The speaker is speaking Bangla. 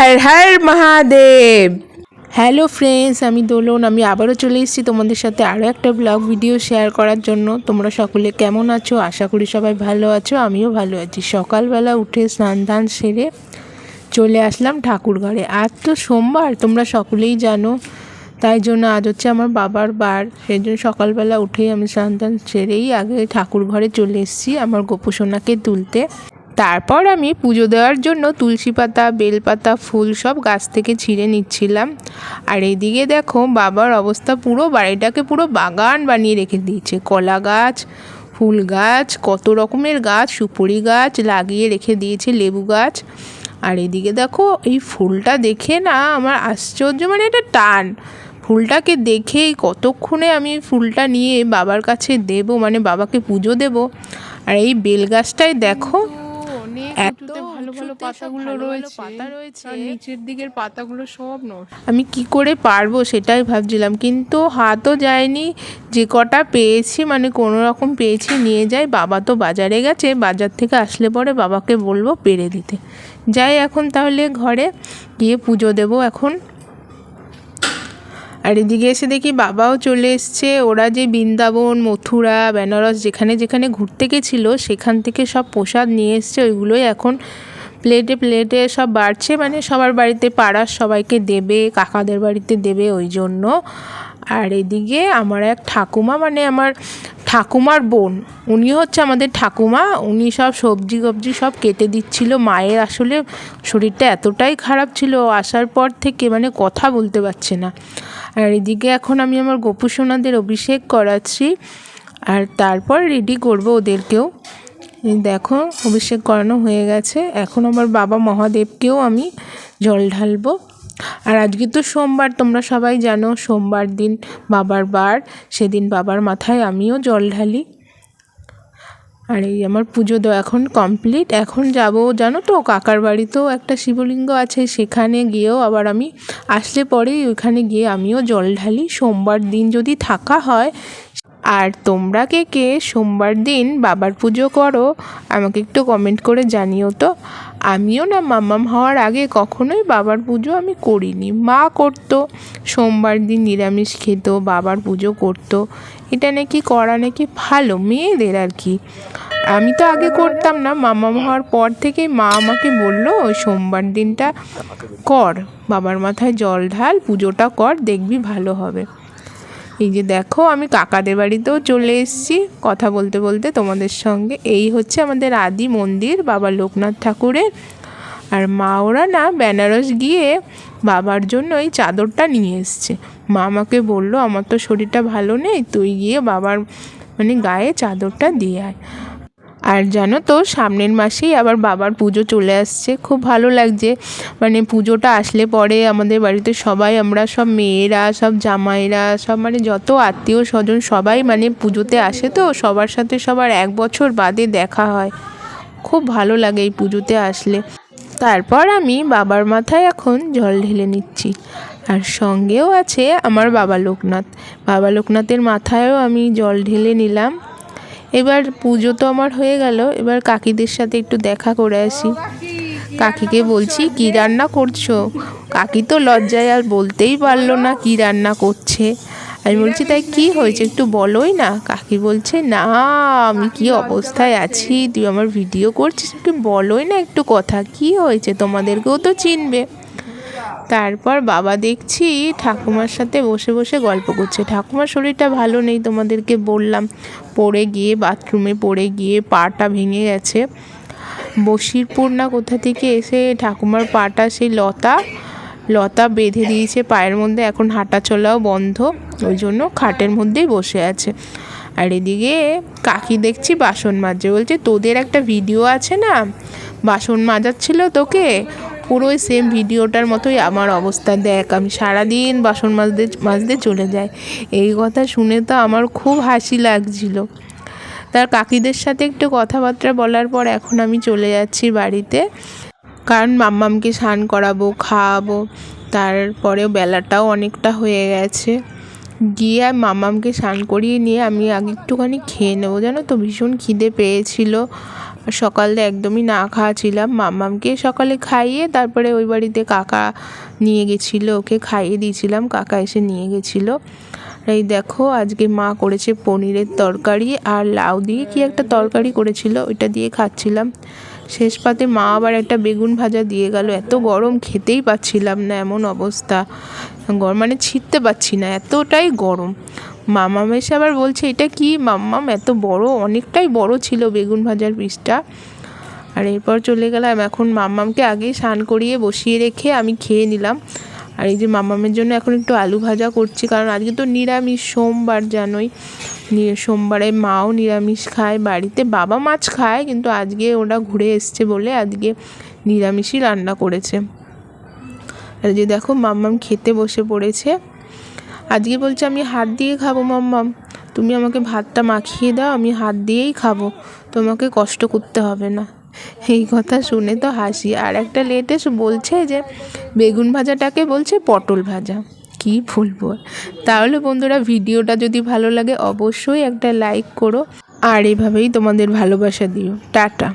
হর হর মহাদেব। হ্যালো ফ্রেন্ডস আমি দোলন, আমি আবারও চলে এসেছি তোমাদের সাথে আরও একটা ব্লগ ভিডিও শেয়ার করার জন্য। তোমরা সকলে কেমন আছো? আশা করি সবাই ভালো আছো, আমিও ভালো আছি। সকালবেলা উঠে স্নান ধান সেরে চলে আসলাম ঠাকুর ঘরে। আজ তো সোমবার, তোমরা সকলেই জানো। তাই জন্য আজ হচ্ছে আমার বাবার বার। সেই জন্য সকালবেলা উঠেই আমি স্নান ধান সেরেই আগে ঠাকুর ঘরে চলে এসেছি, আমার গোপুসোনাকে তুলতে। তারপর আমি পুজো দেওয়ার জন্য তুলসী পাতা বেলপাতা ফুল সব গাছ থেকে ছিঁড়ে নিচ্ছিলাম। আর এদিকে দেখো বাবার অবস্থা পুরো, বাড়িটাকে পুরো বাগান বানিয়ে রেখে দিয়েছে। কলা গাছ, ফুল গাছ, কত রকমের গাছ, সুপুরি গাছ লাগিয়ে রেখে দিয়েছে লেবু গাছ। আর এদিকে দেখো এই ফুলটা দেখে না আমার আশ্চর্য মানে এটা টান। ফুলটাকে দেখেই কতক্ষণে আমি ফুলটা নিয়ে বাবার কাছে দেব মানে বাবাকে পুজো দেব। আর এই বেল গাছটাই দেখো এত ভালো ভালো পাতাগুলো রয়েছে। পাতা রয়েছে। নিচের দিকের পাতাগুলো সব নষ্ট। আমি কি করে পারব সেটাই ভাবছিলাম কিন্তু হাতও যায়নি। যে কটা পেয়েছি মানে কোনো রকম পেয়েছি নিয়ে যাই। বাবা তো বাজারে গেছে বাজার থেকে আসলে পরে বাবাকে বলব পেরে দিতে। যাই এখন তাহলে ঘরে গিয়ে পুজো দেবো এখন। আর এদিকে এসে দেখি বাবাও চলে এসছে। ওরা যে বৃন্দাবন, মথুরা, বেনারস যেখানে যেখানে ঘুরতে গেছিল, সেখান থেকে সব প্রসাদ নিয়ে এসছে। ওইগুলোই এখন প্লেটে প্লেটে সব বাড়ছে। মানে সবার বাড়িতে পাড়ার সবাইকে দেবে, কাকাদের বাড়িতে দেবে ওই জন্য। আর এদিকে আমার এক ঠাকুমা মানে আমার ঠাকুমার বোন। উনি হচ্ছে আমাদের ঠাকুমা। উনি সব সবজি গবজি সব কেটে দিচ্ছিল। মায়ের আসলে শরীরটা এতটাই খারাপ ছিল আসার পর থেকে মানে কথা বলতে পারছে না। আর এদিকে এখন আমি আমার গোপু সোনাদের অভিষেক করাচ্ছি। আর তারপর রেডি করব ওদেরকেও। দেখো, অভিষেক করানো হয়ে গেছে। এখন আমার বাবা মহাদেবকেও আমি জল ঢালবো। আর আজকে তো সোমবার, তোমরা সবাই জানো সোমবার দিন বাবার বার, সেদিন বাবার মাথায় আমিও জল ঢালি। আর এই আমার পুজো দেওয়া এখন কমপ্লিট। এখন যাব, জানো তো, কাকার বাড়িতেও একটা শিবলিঙ্গ আছে, সেখানে গিয়েও আবার আমি আসলে পরেই ওইখানে গিয়ে আমিও জল ঢালি। সোমবার দিন যদি থাকা হয় আর তোমরা কে কে সোমবার দিন বাবার পুজো করো, আমাকে একটু কমেন্ট করে জানিও তো। আমিও না মাম্মাম হওয়ার আগে কখনোই বাবার পুজো আমি করিনি। মা করতো, সোমবার দিন নিরামিষ খেত, বাবার পুজো করতো। এটা নাকি করা নাকি ভালো, মেয়েদের আর কি। আমি তো আগে করতাম না, মাম্মাম হওয়ার পর থেকেই মা আমাকে বলল সোমবার দিনটা কর, বাবার মাথায় জল ঢাল, পুজোটা কর, দেখবি ভালো হবে। এই যে দেখো, আমি কাকাদের বাড়িতেও চলে এসেছি। কথা বলতে বলতে তোমাদের সঙ্গে এই হচ্ছে আমাদের আদি মন্দির, বাবা লোকনাথ ঠাকুরের। আর মা ওরা না বেনারস গিয়ে বাবার জন্য এই চাদরটা নিয়ে এসছে। মা আমাকে বলল, আমার তো শরীরটা ভালো নেই, তুই গিয়ে বাবার মানে গায়ে চাদরটা দিয়ে আয়। আর জানো তো, সামনের মাসেই আবার বাবার পুজো চলে আসছে। খুব ভালো লাগছে। মানে পুজোটা আসলে পরে আমাদের বাড়িতে সবাই, আমরা সব মেয়েরা, সব জামাইরা, সব মানে যত আত্মীয় স্বজন সবাই মানে পুজোতে আসে তো, সবার সাথে সবার এক বছর বাদে দেখা হয়। খুব ভালো লাগে এই পুজোতে আসলে। তারপর আমি বাবার মাথায় এখন জল ঢেলে নিচ্ছি। আর সঙ্গেও আছে আমার বাবা লোকনাথ। বাবা লোকনাথের মাথায়ও আমি জল ঢেলে নিলাম। এবার পুজো তো আমার হয়ে গেল, এবার কাকিদের সাথে একটু দেখা করে আসি। কাকিকে বলছি, কি রান্না করছ? কাকি তো লজ্জায় আর বলতেই পারল না কি রান্না করছে। আমি বলছি, তাই কি হয়েছে একটু বলোই না? কাকি বলছে, না, আমি কি অবস্থায় আছি? তুই আমার ভিডিও করছিস, একটু বলোই না একটু কথা। কি হয়েছে? তোমাদেরকেও তো চিনবে। তারপর বাবা দেখছি ঠাকুমার সাথে বসে বসে গল্প করছে। ঠাকুমার শরীরটা ভালো নেই তোমাদেরকে বললাম। পড়ে গিয়ে, বাথরুমে পড়ে গিয়ে পাটা ভেঙে গেছে। বশিরপুর না কোথা থেকে এসে ঠাকুমার পাটা সেই লতা লতা বেঁধে দিয়েছে পায়ের মধ্যে। এখন হাঁটা চলাও বন্ধ, ওই জন্য খাটের মধ্যেই বসে আছে। আর এদিকে কাকি দেখছি বাসন মাজছে। বলছে, তোদের একটা ভিডিও আছে না? বাসন মাজাচ্ছিল তোকে? পুরো ওই সেম ভিডিওটার মতোই আমার অবস্থা। দেখ, আমি সারাদিন বাসন মাজতে মাজতে চলে যাই। এই কথা শুনে তো আমার খুব হাসি লাগছিল। তার কাকিদের সাথে একটু কথাবার্তা বলার পর এখন আমি চলে যাচ্ছি বাড়িতে। কারণ মাম্মামকে স্নান করাবো, খাওয়াবো। তারপরেও বেলাটাও অনেকটা হয়ে গেছে। গিয়ে মামামকে স্নান করিয়ে নিয়ে আমি আগে একটুখানি খেয়ে নেব। জানো তো ভীষণ খিদে পেয়েছিল। সকালে একদমই না খাওয়া ছিলাম মাম্মামকে সকালে খাইয়ে তারপরে ওই বাড়িতে কাকা নিয়ে গেছিল, ওকে খাইয়ে দিয়েছিলাম, কাকা এসে নিয়ে গেছিল। এই দেখো, আজকে মা করেছে পনিরের তরকারি আর লাউ দিয়ে কি একটা তরকারি করেছিল, ওইটা দিয়ে খাচ্ছিলাম। শেষ পাতে মা আবার একটা বেগুন ভাজা দিয়ে গেল। এত গরম খেতেই পাচ্ছিলাম না, এমন অবস্থা। গরম মানে ছিটতে পারছি না, এতটাই গরম। মামাম এসে আবার বলছে, এটা কি? মাম্মাম, এত বড়, অনেকটাই বড় ছিল বেগুন ভাজার পিসটা। আর এরপর চলে গেলাম, এখন মাম্মামকে আগেই স্নান করিয়ে বসিয়ে রেখে আমি খেয়ে নিলাম। আর এই যে মামামের জন্য এখন একটু আলু ভাজা করছি, কারণ আজকে তো নিরামিষ, সোমবার জানোই। সোমবারে মাও নিরামিষ খায়, বাড়িতে বাবা মাছ খায়, কিন্তু আজকে ওরা ঘুরে এসছে বলে আজকে নিরামিষই রান্না করেছে। আর যে দেখো, মাম্মাম খেতে বসে পড়েছে। আজকে বলছে, আমি হাত দিয়ে খাব মাম্মাম তুমি আমাকে ভাতটা মাখিয়ে দাও, আমি হাত দিয়েই খাব। তোমাকে কষ্ট করতে হবে না। এই কথা শুনে তো হাসি। আর একটা লেটেস্ট বলছে যে, বেগুন ভাজাটাকে বলছে পটল ভাজা। কি আর। তাহলে বন্ধুরা, ভিডিওটা যদি ভালো লাগে, অবশ্যই একটা লাইক করো। আর এভাবেই তোমাদের ভালোবাসা দিও। টাটা।